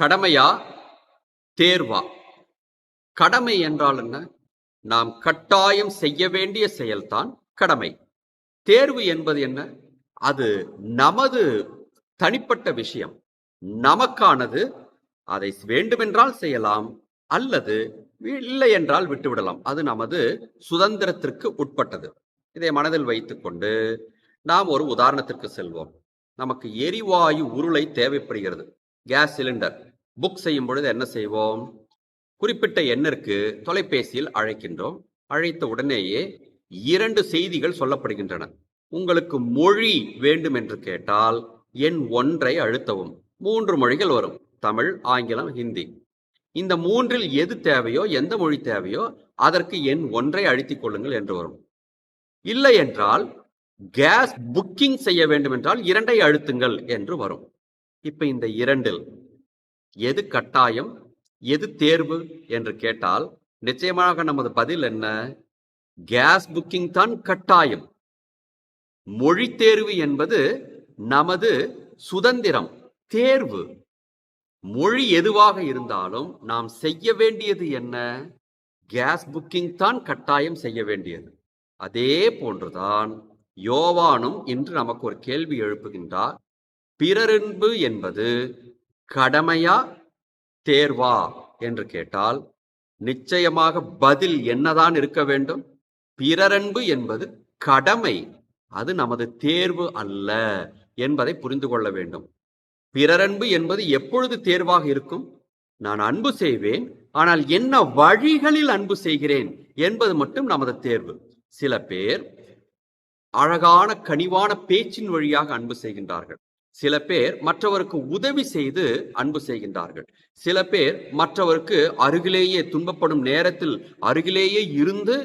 கடமையா? தேர்வா? கடமை என்றால் என்ன? நாம் கட்டாயம் செய்ய வேண்டிய செயல்தான் கடமை. தேர்வு என்பது என்ன? அது நமது தனிப்பட்ட விஷயம். நமக்கானது அதை வேண்டுமென்றால் செய்யலாம் அல்லது இல்லை என்றால் விட்டுவிடலாம். அது நமது சுதந்திரத்திற்கு உட்பட்டது. இதை மனதில் வைத்துக்கொண்டு நாம் ஒரு உதாரணத்திற்கு செல்வோம். நமக்கு எரிவாயு உருளை தேவைப்படுகிறது. Gas cylinder. புக் செய்யும் பொழுது என்ன செய்வோம்? குறிப்பிட்ட எண்ணிற்கு தொலைபேசியில் அழைக்கின்றோம். அழைத்த உடனேயே இரண்டு செய்திகள் சொல்லப்படுகின்றன. உங்களுக்கு மொழி வேண்டும் என்று கேட்டால் எண் ஒன்றை அழுத்தவும். மூன்று மொழிகள் வரும். தமிழ் ஆங்கிலம் ஹிந்தி. இந்த மூன்றில் எது தேவையோ எந்த மொழி தேவையோ அதற்கு எண் ஒன்றை அழுத்திக் கொள்ளுங்கள் என்று வரும். இல்லை என்றால் கேஸ் புக்கிங் செய்ய வேண்டும் என்றால் இரண்டை அழுத்துங்கள் என்று வரும். இப்ப இந்த இரண்டில் எது கட்டாயம் எது தேர்வு என்று கேட்டால் நிச்சயமாக நமது பதில் என்ன? கேஸ் புக்கிங் தான் கட்டாயம். மொழி தேர்வு என்பது நமது சுதந்திரம் தேர்வு. மொழி எதுவாக இருந்தாலும் நாம் செய்ய வேண்டியது என்ன? கேஸ் புக்கிங் தான் கட்டாயம் செய்ய வேண்டியது. அதே போன்றுதான் யோவானும் இன்று நமக்கு ஒரு கேள்வி எழுப்புகின்றார். பிறரன்பு என்பது கடமையா தேர்வா என்று கேட்டால் நிச்சயமாக பதில் என்னதான் இருக்க வேண்டும்? பிறரன்பு என்பது கடமை அது நமது தேர்வு அல்ல என்பதை புரிந்து கொள்ள வேண்டும். பிறரன்பு என்பது எப்பொழுது தேர்வாக இருக்கும்? நான் அன்பு செய்வேன் ஆனால் என்ன வழிகளில் அன்பு செய்கிறேன் என்பது மட்டும் நமது தேர்வு. சில பேர் அழகான கனிவான பேச்சின் வழியாக அன்பு செய்கின்றார்கள். சில பேர் மற்றவருக்கு உதவி செய்து அன்பு செய்கின்றார்கள். சில பேர் மற்றவருக்கு அருகிலேயே துன்பப்படும் நேரத்தில் அருகிலேயே இருந்து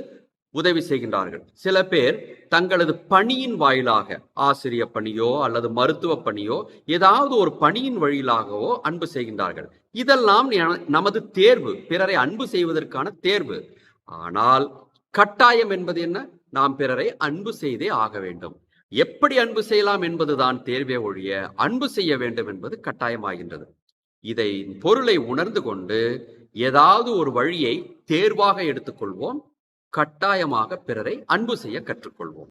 உதவி செய்கின்றார்கள். சில பேர் தங்களது பணியின் வாயிலாக ஆசிரிய பணியோ அல்லது மருத்துவ பணியோ ஏதாவது ஒரு பணியின் வழியிலாகவோ அன்பு செய்கின்றார்கள். இதெல்லாம் நமது தேர்வு பிறரை அன்பு செய்வதற்கான தேர்வு. ஆனால் கட்டாயம் என்பது என்ன? நாம் பிறரை அன்பு செய்தே ஆக வேண்டும். எப்படி அன்பு செய்யலாம் என்பதுதான் தேர்வே ஒழிய அன்பு செய்ய வேண்டும் என்பது கட்டாயமாகின்றது. இதை பொருளை உணர்ந்து கொண்டு ஏதாவது ஒரு வழியை தேர்வாக எடுத்துக்கொள்வோம். கட்டாயமாக பிறரை அன்பு செய்ய கற்றுக்கொள்வோம்.